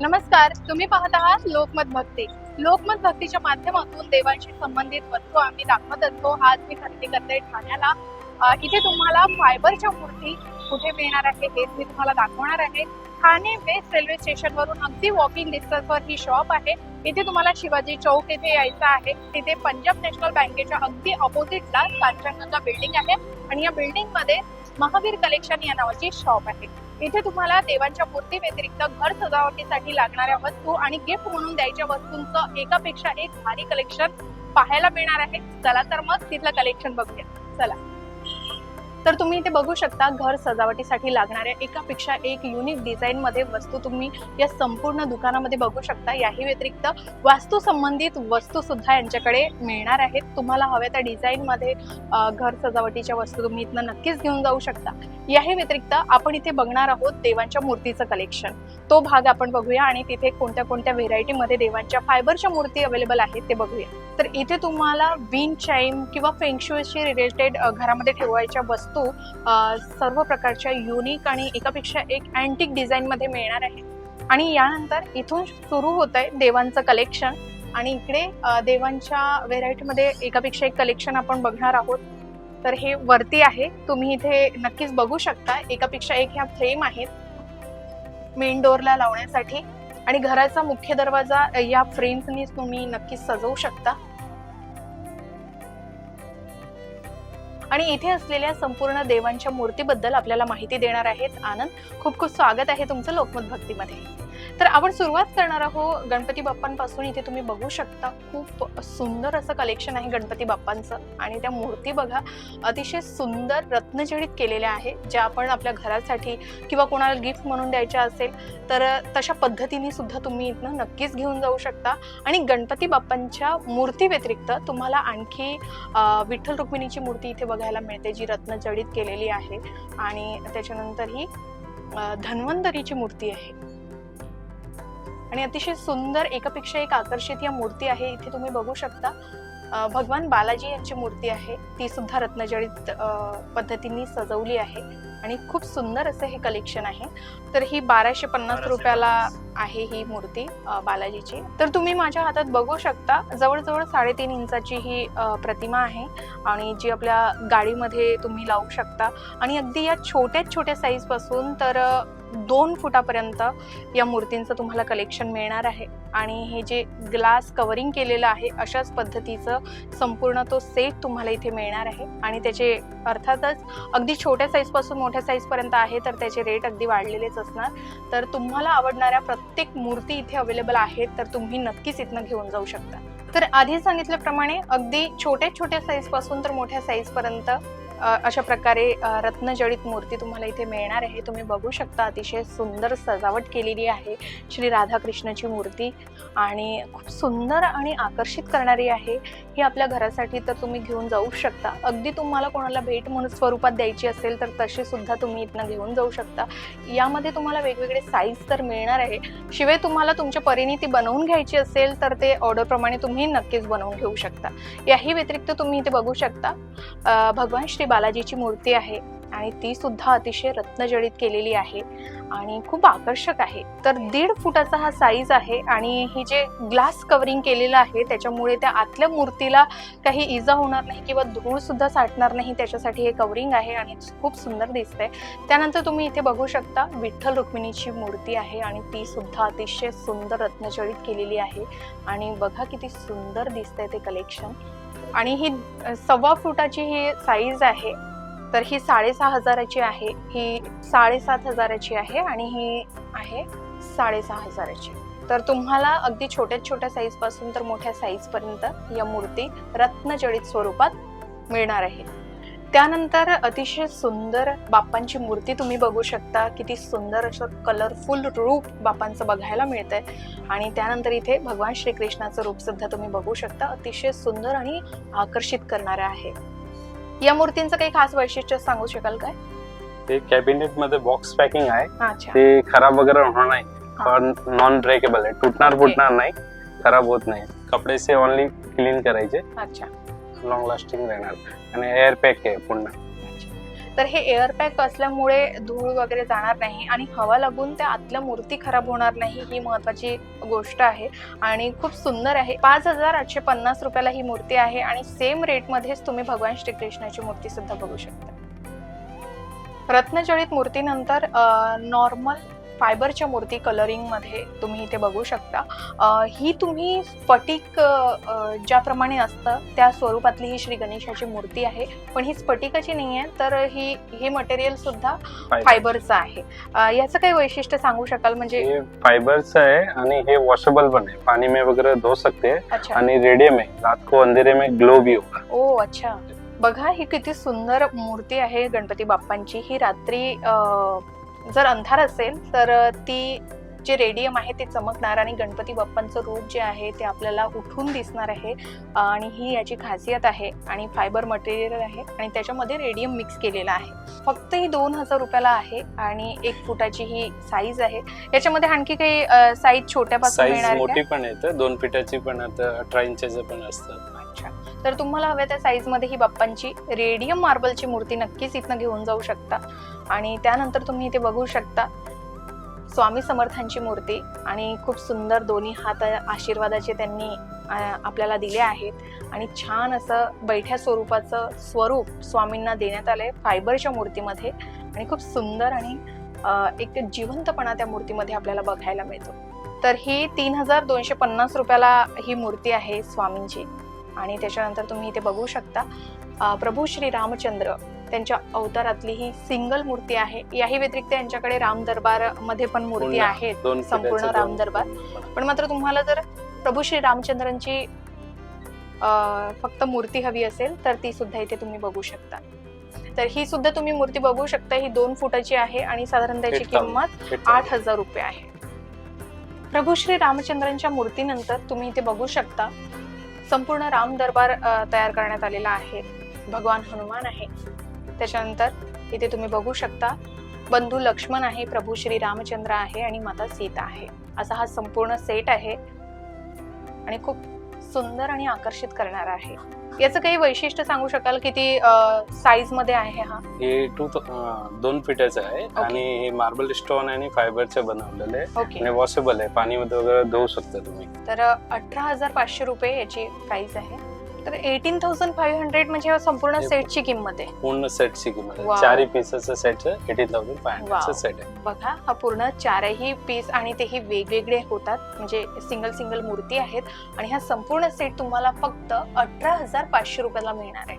नमस्कार तुम्ही पाहत आहात लोकमत भक्ती. लोकमत भक्तीच्या माध्यमातून देवांशी संबंधित वस्तू आम्ही दाखवत असतो. आज मी खरेदी करते ठाण्याला. इथे तुम्हाला फायबरच्या मूर्ती कुठे मिळणार आहे हेच मी तुम्हाला दाखवणार आहे. ठाणे वेस्ट रेल्वे स्टेशन वरून अगदी वॉकिंग डिस्टन्सवर ही शॉप आहे. इथे तुम्हाला शिवाजी चौक येथे यायचं आहे. तिथे पंजाब नॅशनल बँकेच्या अगदी ऑपोजिटला कांचनगंगा बिल्डिंग आहे. आणि या बिल्डिंगमध्ये महावीर कलेक्शन या नावाची शॉप आहे. इथे तुम्हाला देवांच्या मूर्ती व्यतिरिक्त घर सजावटीसाठी लागणाऱ्या वस्तू आणि गिफ्ट म्हणून द्यायच्या वस्तूंचं एकापेक्षा एक भारी कलेक्शन पाहायला मिळणार आहे. चला तर मग तिथलं कलेक्शन बघूया. चला. तर तुम्ही इथे बघू शकता घर सजावटीसाठी लागणाऱ्या एकापेक्षा एक युनिक डिझाईन मध्ये वस्तू तुम्ही या संपूर्ण दुकानामध्ये बघू शकता. याही व्यतिरिक्त वास्तू संबंधित वस्तू सुद्धा यांच्याकडे मिळणार आहेत. तुम्हाला हव्या त्या डिझाईन मध्ये घर सजावटीच्या वस्तू तुम्ही इथनं नक्कीच घेऊन जाऊ शकता. याही व्यतिरिक्त आपण इथे बघणार आहोत देवांच्या मूर्तीचं कलेक्शन तो भाग आपण बघूया आणि तिथे कोणत्या कोणत्या व्हेरायटी मध्ये देवांच्या फायबरच्या मूर्ती अवेलेबल आहेत ते बघूया. तर इथे तुम्हाला विन चाईम किंवा फेंगशुशी रिलेटेड घरामध्ये ठेवायच्या वस्तू सर्व प्रकारच्या युनिक आणि एकापेक्षा एक अँटिक डिझाईनमध्ये मिळणार आहे आणि यानंतर इथून सुरू होत आहे देवांचं कलेक्शन आणि इकडे देवांच्या व्हेरायटीमध्ये एकापेक्षा एक कलेक्शन आपण बघणार आहोत. तर हे वरती आहे. तुम्ही इथे नक्कीच बघू शकता. एकापेक्षा एक ह्या फ्रेम आहेत. मेन डोअरला लावण्यासाठी. आणि घराचा मुख्य दरवाजा या फ्रेम्सनी तुम्ही नक्कीच सजवू शकता. आणि इथे असलेल्या संपूर्ण देवांच्या मूर्तीबद्दल आपल्याला माहिती देणार आहेत आनंद. खूप खूप स्वागत आहे तुमचं लोकमत भक्तीमध्ये. तर आपण सुरुवात करणार आहोत गणपती बाप्पांपासून. इथे तुम्ही बघू शकता खूप सुंदर असं कलेक्शन आहे गणपती बाप्पांचं. आणि त्या मूर्ती बघा अतिशय सुंदर रत्नजडित केलेल्या आहे ज्या आपण आपल्या घरासाठी किंवा कोणाला गिफ्ट म्हणून द्यायच्या असेल तर तशा पद्धतीने सुद्धा तुम्ही इथनं नक्कीच घेऊन जाऊ शकता. आणि गणपती बाप्पांच्या मूर्ती व्यतिरिक्त तुम्हाला आणखी विठ्ठल रुक्मिणीची मूर्ती इथे बघायला मिळते जी रत्नजडित केलेली आहे. आणि त्याच्यानंतर ही धन्वंतरीची मूर्ती आहे. आणि अतिशय सुंदर एकापेक्षा एक आकर्षित या मूर्ती आहे. इथे तुम्ही बघू शकता. भगवान बालाजी यांची मूर्ती आहे. ती सुद्धा रत्नजडित अ, पद्धतीने सजवली आहे. आणि खूप सुंदर असं हे कलेक्शन आहे. तर ही बाराशे पन्नास रुपयाला आहे ही मूर्ती बालाजीची. तर तुम्ही माझ्या हातात बघू शकता जवळजवळ साडेतीन इंचाची ही प्रतिमा आहे. आणि जी आपल्या गाडीमध्ये तुम्ही लावू शकता. आणि अगदी या छोट्या छोट्या साईजपासून तर दोन फुटापर्यंत या मूर्तींचं तुम्हाला कलेक्शन मिळणार आहे. आणि हे जे ग्लास कवरिंग केलेलं आहे अशाच पद्धतीचं संपूर्ण तो सेट तुम्हाला इथे मिळणार आहे. आणि त्याचे अर्थातच अगदी छोट्या साईजपासून मोठ्या साईजपर्यंत आहे तर त्याचे रेट अगदी वाढलेलेच असणार. तर तुम्हाला आवडणाऱ्या प्रत्येक मूर्ती इथे अवेलेबल आहेत तर तुम्ही नक्कीच इथनं घेऊन जाऊ शकता. तर आधी सांगितल्याप्रमाणे अगदी छोट्या छोट्या साईजपासून तर मोठ्या साईजपर्यंत अशा प्रकारे रत्नजडित मूर्ती तुम्हाला इथे मिळणार आहे. तुम्ही बघू शकता अतिशय सुंदर सजावट केलेली आहे श्री राधाकृष्णाची मूर्ती आणि खूप सुंदर आणि आकर्षित करणारी आहे. ही आपल्या घरासाठी तर तुम्ही घेऊन जाऊ शकता. अगदी तुम्हाला कोणाला भेट म्हणून स्वरूपात द्यायची असेल तर तशी सुद्धा तुम्ही इथनं घेऊन जाऊ शकता. यामध्ये तुम्हाला वेगवेगळे साईज तर मिळणार आहे. शिवाय तुम्हाला तुमच्या परीने ती बनवून घ्यायची असेल तर ते ऑर्डरप्रमाणे तुम्ही नक्कीच बनवून घेऊ शकता. याही व्यतिरिक्त तुम्ही इथे बघू शकता भगवान श्री बालाजीची मूर्ती आहे आणि ती सुद्धा अतिशय रत्नजडित केलेली आहे आणि खूप आकर्षक आहे. तर दीड फुटाचा हा साईज आहे आणि ही जे ग्लास कव्हरिंग केलेलं आहे त्याच्यामुळे त्या आतल्या मूर्तीला काही इजा होणार नाही किंवा धूळ सुद्धा साठणार नाही त्याच्यासाठी हे कव्हरिंग आहे आणि खूप सुंदर दिसते त्यानंतर तुम्ही इथे बघू शकता विठ्ठल रुक्मिणीची मूर्ती आहे आणि ती सुद्धा अतिशय सुंदर रत्नजडित केलेली आहे. आणि बघा किती सुंदर दिसतंय ते कलेक्शन आणि ही सव्वा फुटाची ही साईज आहे तर ही साडेसहा हजाराची आहे ही साडेसात हजाराची आहे आणि ही आहे साडेसहा हजाराची. तर तुम्हाला अगदी छोट्या छोट्या साईजपासून तर मोठ्या साईज पर्यंत या मूर्ती रत्नजडित स्वरूपात मिळणार आहे. त्यानंतर अतिशय सुंदर बाप्पांची मूर्ती तुम्ही बघू शकता. किती सुंदर असं कलरफुल रूप बाप्पांचं बघायला मिळतंय. आणि त्यानंतर इथे भगवान श्रीकृष्णाचं रूप सुद्धा तुम्ही बघू शकता. अतिशय सुंदर आणि आकर्षित करणारे आहे. या मूर्तींचं काही खास वैशिष्ट्य सांगू शकाल काय? ते कॅबिनेटमध्ये बॉक्स पॅकिंग आहे. अच्छा. ते खराब वगैरे होणार नाही. नॉन ब्रेकेबल आहे. तुटणार. फुटणार नाही. खराब होत नाही. कपडेचे ओनली क्लीन करायचे. अच्छा. लॉंग लास्टिंग राहणार. आणि एअर पॅक आहे पूर्ण. तर हे एअर पॅक असल्यामुळे धूळ वगैरे जाणार नाही आणि हवा लागून त्या आतल्या मूर्ती खराब होणार नाही ही महत्वाची गोष्ट आहे. आणि खूप सुंदर आहे. पाच हजार आठशे पन्नास रुपयाला ही मूर्ती आहे आणि सेम रेटमध्येच तुम्ही भगवान श्रीकृष्णाची मूर्ती सुद्धा बघू शकता. रत्नजडित मूर्तीनंतर नॉर्मल फायबरच्या मूर्ती कलरिंगमध्ये तुम्ही इथे बघू शकता. ही तुम्ही स्फटिक ज्याप्रमाणे असतं त्या स्वरूपातली ही श्री गणेशाची मूर्ती आहे. पण ही स्फटिकाची नाही आहे तर ही हे मटेरियल सुद्धा फायबरचं आहे. याचं काही वैशिष्ट्य सांगू शकाल? म्हणजे फाइबरचं आहे आणि हे वॉशेबल पण आहे. पानी में वगैरह धो सकते अच्छा. आणि रेडियम आहे. रात को अंधेरे में ग्लो भी होगा ओ अच्छा. बघा ही किती सुंदर मूर्ती आहे गणपती बाप्पांची. ही रात्री जर अंधार असेल तर ती जे रेडियम आहे ते चमकणार आणि गणपती बाप्पांचं रूप जे आहे ते आपल्याला उठून दिसणार आहे. आणि ही याची खासियत आहे आणि फायबर मटेरियल आहे आणि त्याच्यामध्ये रेडियम मिक्स केलेला आहे. फक्त ही दोन हजार रुपयाला आहे आणि एक फुटाची ही साईज आहे. याच्यामध्ये आणखी काही साईज छोट्यापासून आहे? मोठी पण येतं दोन फिटाची पण आता अठरा इंचचं पण असतं अच्छा. तर तुम्हाला हव्या त्या साईजमध्ये ही बाप्पांची रेडियम मार्बलची मूर्ती नक्कीच इथनं घेऊन जाऊ शकता. आणि त्यानंतर तुम्ही इथे बघू शकता स्वामी समर्थांची मूर्ती आणि खूप सुंदर दोन्ही हात आशीर्वादाचे त्यांनी आपल्याला दिले आहेत. आणि छान असं बैठ्या स्वरूपाचं स्वरूप स्वामींना देण्यात आलंय फायबरच्या मूर्तीमध्ये. आणि खूप सुंदर आणि एक जिवंतपणा त्या मूर्तीमध्ये आपल्याला बघायला मिळतो. तर ही तीन हजार दोनशे पन्नास रुपयाला ही मूर्ती आहे स्वामींची. आणि त्याच्यानंतर तुम्ही इथे बघू शकता प्रभू श्री रामचंद्र त्यांच्या अवतारातली ही सिंगल मूर्ती आहे. याही व्यतिरिक्त यांच्याकडे राम दरबारमध्ये पण मूर्ती आहेत. संपूर्ण राम दरबार. पण मात्र तुम्हाला जर प्रभू श्री रामचंद्रांची फक्त मूर्ती हवी असेल तर ती सुद्धा इथे तुम्ही बघू शकता. तर ही सुद्धा तुम्ही मूर्ती बघू शकता. ही दोन फुटाची आहे आणि साधारण त्याची 8,000. किंमत आठ हजार रुपये आहे. प्रभू श्री रामचंद्रांच्या मूर्तीनंतर तुम्ही इथे बघू शकता संपूर्ण राम दरबार तयार करण्यात आलेला आहे. भगवान हनुमान आहे. त्याच्यानंतर इथे तुम्ही बघू शकता बंधू लक्ष्मण आहे प्रभू श्री रामचंद्र आहे आणि माता सीता आहे. असा हा संपूर्ण सेट आहे. आणि खूप सुंदर आणि आकर्षित करणारा आहे. याचं काही वैशिष्ट्य सांगू शकाल किती साईजमध्ये आहे हा? हे टू दोन फिटाचं आहे आणि हे मार्बल स्टोन आणि फायबरचं बनवलेलं आणि वॉशेबल आहे. पाणीमध्ये वगैरे धुवू शकता तुम्ही. तर अठरा हजार पाचशे रुपये याची प्राइस आहे. तर एटीन थाउजंड फाईव्ह हंड्रेड म्हणजे या संपूर्ण हे- सेटची किंमत आहे. पूर्ण सेटची किंमत Wow. आहे चारही पीसेसचं सेटचं एटीन थाउजंड फाय हंड्रेडचं Wow. सेट आहे. बघा हा पूर्ण चारही पीस आणि तेही वेगवेगळे होतात. म्हणजे सिंगल सिंगल मूर्ती आहेत. आणि हा संपूर्ण सेट तुम्हाला फक्त अठरा हजार पाचशे रुपयाला मिळणार आहे.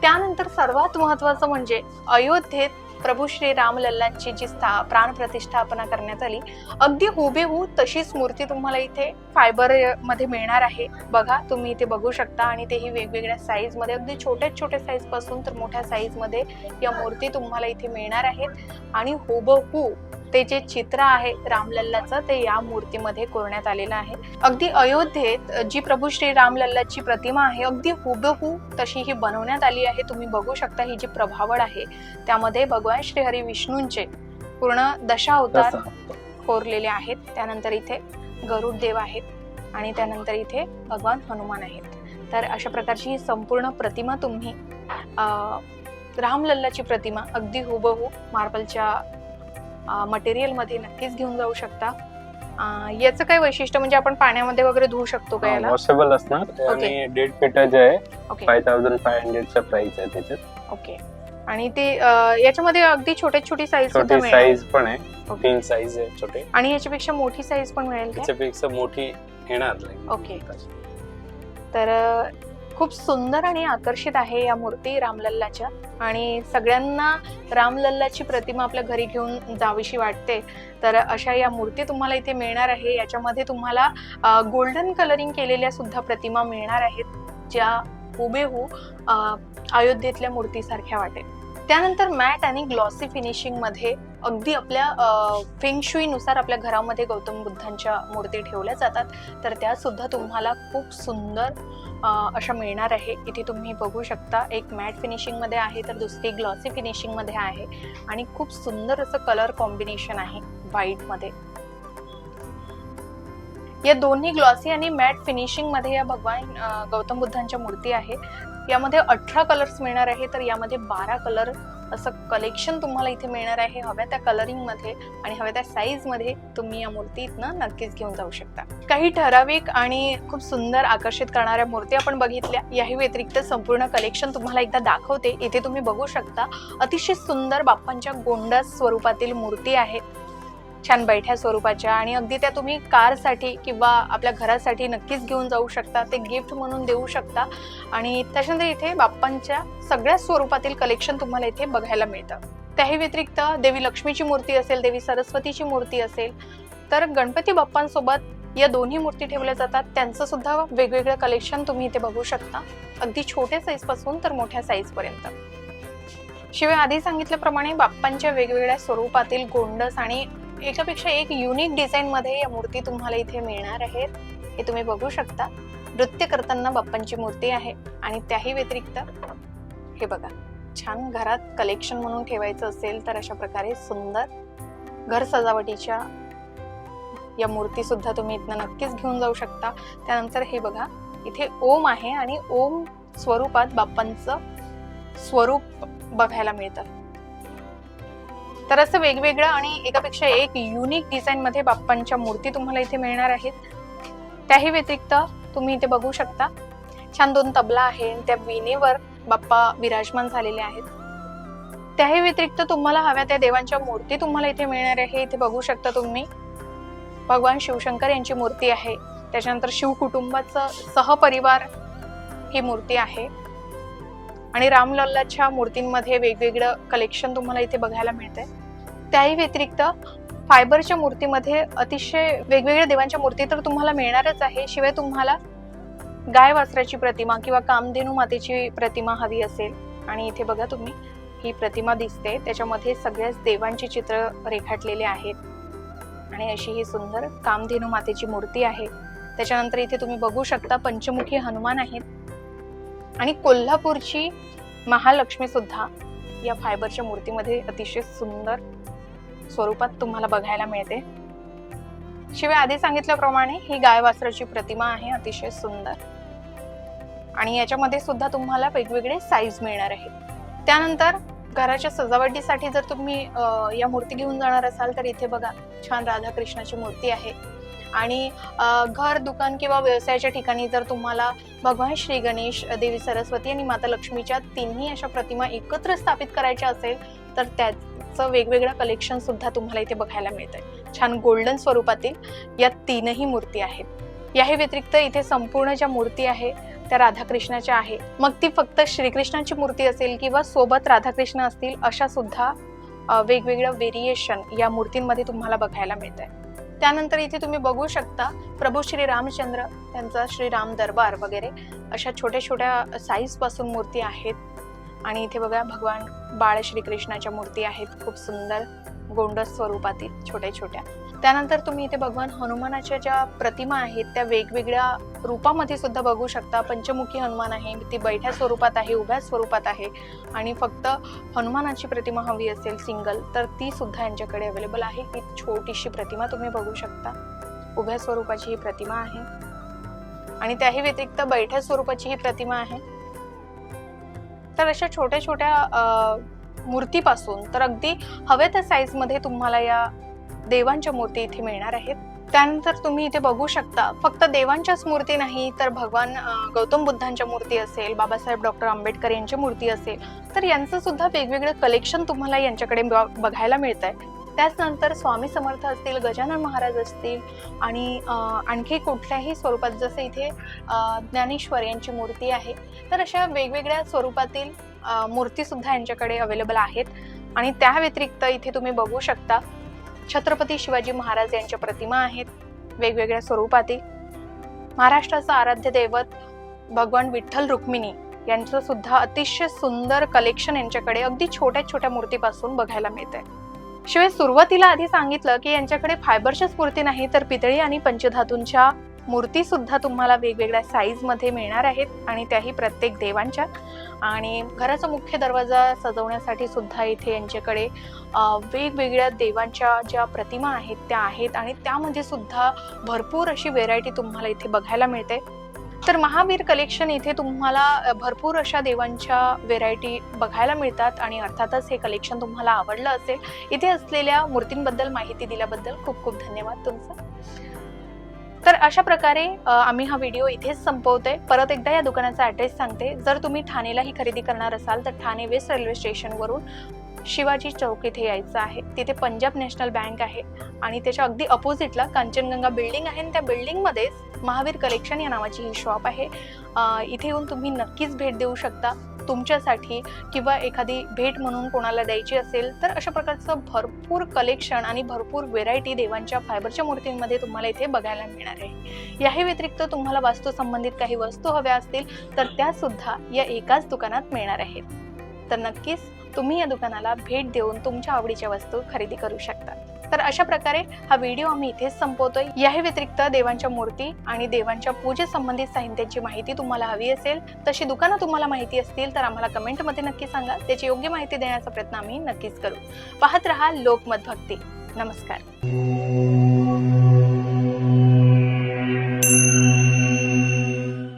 त्यानंतर सर्वात महत्वाचं म्हणजे अयोध्येत प्रभू श्री रामलल्लांची जी स्था प्राण प्रतिष्ठापना करण्यात आली अगदी हुबेहू तशीच मूर्ती तुम्हाला इथे फायबरमध्ये मिळणार आहे. बघा तुम्ही इथे बघू शकता आणि तेही वेगवेगळ्या साईजमध्ये अगदी छोट्या छोट्या साईजपासून तर मोठ्या साईजमध्ये या मूर्ती तुम्हाला इथे मिळणार आहेत. आणि हुबहू ते जे चित्र आहे रामलल्लाचं ते या मूर्तीमध्ये कोरण्यात आलेलं आहे. अगदी अयोध्येत जी प्रभू श्री रामलल्लाची प्रतिमा आहे अगदी हुबहू तशी ही बनवण्यात आली आहे. तुम्ही बघू शकता ही जी प्रभावळ आहे त्यामध्ये भगवान श्री हरी विष्णूंचे पूर्ण दशा अवतार तसं. कोरलेले आहेत. त्यानंतर इथे गरुड देव आहेत आणि त्यानंतर इथे भगवान हनुमान आहेत. तर अशा प्रकारची ही संपूर्ण प्रतिमा तुम्ही रामलल्लाची प्रतिमा अगदी हुबहू मार्बलच्या मटेरियलमध्ये नक्कीच घेऊन जाऊ शकता. याचं काय वैशिष्ट्य म्हणजे आपण पाण्यामध्ये वगैरे धुवू शकतो का याला? वॉशेबल असणार. आणि दीड फिटाचे आहे फाय थाउजंड फाय हंड्रेडचा प्राइस आहे त्याच्यात. ओके आणि ते याच्यामध्ये अगदी छोटे छोटी साईज छोटी साईज पण आहे. तीन साईज आहे छोटे. आणि याच्यापेक्षा मोठी साईज पण मिळेल का त्याच्यापेक्षा मोठी येणार नाही. ओके. तर खूप सुंदर आणि आकर्षित आहे या मूर्ती रामलल्लाच्या. आणि सगळ्यांना रामलल्लाची प्रतिमा आपल्या घरी घेऊन जावीशी वाटते. तर अशा या मूर्ती तुम्हाला इथे मिळणार आहे. याच्यामध्ये तुम्हाला गोल्डन कलरिंग केलेल्या सुद्धा प्रतिमा मिळणार आहेत ज्या हुबेहू अयोध्येतल्या मूर्तीसारख्या वाटेल. त्यानंतर मॅट आणि ग्लॉसी फिनिशिंगमध्ये अगदी आपल्या फेंगशुईनुसार आपल्या घरामध्ये गौतम बुद्धांच्या मूर्ती ठेवल्या जातात. तर त्या सुद्धा तुम्हाला खूप सुंदर अशा मिळणार आहे. इथे तुम्ही बघू शकता एक मॅट फिनिशिंगमध्ये आहे तर दुसरी ग्लॉसी फिनिशिंगमध्ये आहे. आणि खूप सुंदर असं कलर कॉम्बिनेशन आहे व्हाईटमध्ये. या दोन्ही ग्लॉसी आणि मॅट फिनिशिंगमध्ये या भगवान गौतम बुद्धांच्या मूर्ती आहे. यामध्ये अठरा कलर्स मिळणार आहे तर यामध्ये बारा कलर असं कलेक्शन तुम्हाला इथे मिळणार आहे. हव्या त्या कलरिंगमध्ये आणि हव्या त्या साईजमध्ये तुम्ही या मूर्ती इथनं नक्कीच घेऊन जाऊ शकता. काही ठराविक आणि खूप सुंदर आकर्षित करणाऱ्या मूर्ती आपण बघितल्या. याही व्यतिरिक्त संपूर्ण कलेक्शन तुम्हाला एकदा दाखवते. इथे तुम्ही बघू शकता अतिशय सुंदर बाप्पांच्या गोंडस स्वरूपातील मूर्ती आहेत छान बैठ्या स्वरूपाच्या आणि अगदी त्या तुम्ही कारसाठी किंवा आपल्या घरासाठी नक्कीच घेऊन जाऊ शकता ते गिफ्ट म्हणून देऊ शकता. आणि त्याच्यानंतर इथे बाप्पांच्या सगळ्या स्वरूपातील कलेक्शन तुम्हाला इथे बघायला मिळतं. त्याही व्यतिरिक्त देवी लक्ष्मीची मूर्ती असेल देवी सरस्वतीची मूर्ती असेल तर गणपती बाप्पांसोबत या दोन्ही मूर्ती ठेवल्या जातात. त्यांचं सुद्धा वेगवेगळं कलेक्शन तुम्ही इथे बघू शकता. अगदी छोट्या साईजपासून तर मोठ्या साईज पर्यंत. शिवाय आधी सांगितल्याप्रमाणे बाप्पांच्या वेगवेगळ्या स्वरूपातील गोंडस आणि एकापेक्षा एक युनिक डिझाईनमध्ये या मूर्ती तुम्हाला इथे मिळणार आहेत. हे तुम्ही बघू शकता. नृत्य करताना बाप्पांची मूर्ती आहे आणि त्याही व्यतिरिक्त हे बघा छान घरात कलेक्शन म्हणून ठेवायचं असेल तर अशा प्रकारे सुंदर घर सजावटीच्या या मूर्ती सुद्धा तुम्ही इथनं नक्कीच घेऊन जाऊ शकता. त्यानंतर हे बघा इथे ओम आहे आणि ओम स्वरूपात बाप्पांचं स्वरूप बघायला मिळतं. तर असं वेगवेगळं आणि एकापेक्षा एक युनिक डिझाईन मध्ये बाप्पांच्या मूर्ती तुम्हाला इथे मिळणार आहेत. त्याही व्यतिरिक्त तुम्ही इथे बघू शकता छान दोन तबला आहे आणि त्या विनेवर बाप्पा विराजमान झालेले आहेत. त्याही व्यतिरिक्त तुम्हाला हव्या त्या देवांच्या मूर्ती तुम्हाला इथे मिळणार आहे इथे बघू शकता तुम्ही. भगवान शिवशंकर यांची मूर्ती आहे त्याच्यानंतर शिव कुटुंबाचं सहपरिवार ही मूर्ती आहे. आणि रामलल्लाच्या मूर्तींमध्ये वेगवेगळं कलेक्शन तुम्हाला इथे बघायला मिळते त्याही व्यतिरिक्त फायबरच्या मूर्तीमध्ये अतिशय वेगवेगळ्या देवांच्या मूर्ती तर तुम्हाला मिळणारच आहे. शिवाय तुम्हाला गाय वासराची प्रतिमा किंवा कामधेनू मातेची प्रतिमा हवी असेल आणि इथे बघा तुम्ही ही प्रतिमा दिसते. त्याच्यामध्ये सगळ्याच देवांची चित्र रेखाटलेले आहेत. आणि अशी ही सुंदर कामधेनू मातेची मूर्ती आहे. त्याच्यानंतर इथे तुम्ही बघू शकता पंचमुखी हनुमान आहेत. आणि कोल्हापूरची महालक्ष्मी सुद्धा या फायबरच्या मूर्तीमध्ये अतिशय सुंदर स्वरूपात तुम्हाला बघायला मिळते. शिवाय आधी सांगितल्याप्रमाणे ही गाय वासराची प्रतिमा आहे अतिशय सुंदर. आणि याच्यामध्ये सुद्धा तुम्हाला वेगवेगळे साईज मिळणार आहेत. त्यानंतर घराच्या सजावटीसाठी जर तुम्ही या मूर्ती घेऊन जाणार असाल तर इथे बघा छान राधाकृष्णाची मूर्ती आहे. आणि घर दुकान किंवा व्यवसायाच्या ठिकाणी जर तुम्हाला भगवान श्री गणेश देवी सरस्वती आणि माता लक्ष्मीच्या तिन्ही अशा प्रतिमा एकत्र स्थापित करायच्या असेल तर त्याचं वेगवेगळं कलेक्शन सुद्धा तुम्हाला इथे बघायला मिळतंय. छान गोल्डन स्वरूपातील या तीनही मूर्ती आहेत. याही व्यतिरिक्त इथे संपूर्ण ज्या मूर्ती आहे त्या राधाकृष्णाच्या आहे. मग ती फक्त श्रीकृष्णाची मूर्ती असेल किंवा सोबत राधाकृष्ण असतील अशा सुद्धा वेगवेगळं व्हेरिएशन या मूर्तींमध्ये तुम्हाला बघायला मिळत आहे त्यानंतर इथे तुम्ही बघू शकता प्रभू श्री रामचंद्र त्यांचा श्रीराम दरबार वगैरे. अशा छोट्या छोट्या साईजपासून मूर्ती आहेत. आणि इथे बघा भगवान बाळ श्रीकृष्णाच्या मूर्ती आहेत. खूप सुंदर गोंडस स्वरूपातील छोट्या छोट्या त्यानंतर तुम्ही इथे भगवान हनुमानाच्या ज्या प्रतिमा आहेत त्या वेगवेगळ्या रूपामध्ये सुद्धा बघू शकता. पंचमुखी हनुमान आहे ती बैठ्या स्वरूपात आहे उभ्या स्वरूपात आहे आणि फक्त हनुमानाची प्रतिमा हवी असेल सिंगल तर ती सुद्धा यांच्याकडे अवेलेबल आहे. ही छोटीशी प्रतिमा तुम्ही बघू शकता. उभ्या स्वरूपाची ही प्रतिमा आहे आणि त्याही व्यतिरिक्त बैठ्या स्वरूपाची ही प्रतिमा आहे. तर अशा छोट्या छोट्या मूर्तीपासून तर अगदी हव्या त्या साईजमध्ये तुम्हाला या देवांच्या मूर्ती इथे मिळणार आहेत. त्यानंतर तुम्ही इथे बघू शकता फक्त देवांच्याच मूर्ती नाही तर भगवान गौतम बुद्धांच्या मूर्ती असेल बाबासाहेब डॉक्टर आंबेडकर यांची मूर्ती असेल तर यांचं सुद्धा वेगवेगळं कलेक्शन तुम्हाला यांच्याकडे ब- बघायला मिळत आहे त्याचनंतर स्वामी समर्थ असतील गजानन महाराज असतील आणि आणखी कुठल्याही स्वरूपात जसं इथे ज्ञानेश्वर यांची मूर्ती आहे तर अशा वेगवेगळ्या स्वरूपातील मूर्तीसुद्धा यांच्याकडे अवेलेबल आहेत. आणि त्या व्यतिरिक्त इथे तुम्ही बघू शकता छत्रपती शिवाजी महाराज यांच्या प्रतिमा आहेत. वेगवेगळ्या स्वरूपातील. महाराष्ट्राचं आराध्य दैवत भगवान विठ्ठल रुक्मिणी यांचं सुद्धा अतिशय सुंदर कलेक्शन यांच्याकडे अगदी छोट्या छोट्या मूर्तीपासून बघायला मिळतंय. शिवाय सुरुवातीला आधी सांगितलं की यांच्याकडे फायबरच्याच मूर्ती नाही तर पितळी आणि पंचधातूंच्या मूर्तीसुद्धा तुम्हाला वेगवेगळ्या साईजमध्ये मिळणार आहेत आणि त्याही प्रत्येक देवांच्या. आणि घराचा मुख्य दरवाजा सजवण्यासाठी सुद्धा इथे यांच्याकडे वेगवेगळ्या देवांच्या ज्या प्रतिमा आहेत त्या आहेत आणि त्यामध्ये सुद्धा भरपूर अशी व्हेरायटी तुम्हाला इथे बघायला मिळते. तर महावीर कलेक्शन इथे तुम्हाला भरपूर अशा देवांच्या व्हेरायटी बघायला मिळतात आणि अर्थातच हे कलेक्शन तुम्हाला आवडलं असेल. इथे असलेल्या मूर्तींबद्दल माहिती दिल्याबद्दल खूप खूप धन्यवाद तुमचं. तर अशा प्रकारे आम्ही हा व्हिडिओ इथेच संपवतोय. परत एकदा या दुकानाचा ऍड्रेस सांगते. जर तुम्ही ठाणेला ही खरेदी करणार असाल तर ठाणे वेस्ट रेल्वे स्टेशनवरून शिवाजी चौक इथे यायचं आहे. तिथे पंजाब नॅशनल बँक आहे आणि त्याच्या अगदी अपोजिटला कांचनगंगा बिल्डिंग आहे आणि त्या बिल्डिंगमध्येच महावीर कलेक्शन या नावाची ही शॉप आहे. इथे येऊन तुम्ही नक्कीच भेट देऊ शकता. तुमच्यासाठी किंवा एखादी भेट म्हणून कोणाला द्यायची असेल तर अशा प्रकारचं भरपूर कलेक्शन आणि भरपूर व्हेरायटी देवांच्या फायबरच्या मूर्तींमध्ये तुम्हाला इथे बघायला मिळणार आहे. याही व्यतिरिक्त तुम्हाला वास्तू संबंधित काही वस्तू हव्या असतील तर त्या सुद्धा या एकाच दुकानात मिळणार आहेत. तर नक्कीच तुम्ही या दुकानाला भेट देऊन तुमच्या आवडीच्या वस्तू खरेदी करू शकता. तर अशा प्रकारे हा व्हिडिओ आम्ही इथेच संपवतोय. याही व्यतिरिक्त देवांच्या मूर्ती आणि देवांच्या पूजेसंबंधित साहित्याची माहिती तुम्हाला हवी असेल तशी दुकानं तुम्हाला माहिती असतील तर आम्हाला कमेंटमध्ये नक्की सांगा. त्याची योग्य माहिती देण्याचा प्रयत्न आम्ही नक्कीच करू. पाहत रहा लोकमत भक्ती. नमस्कार.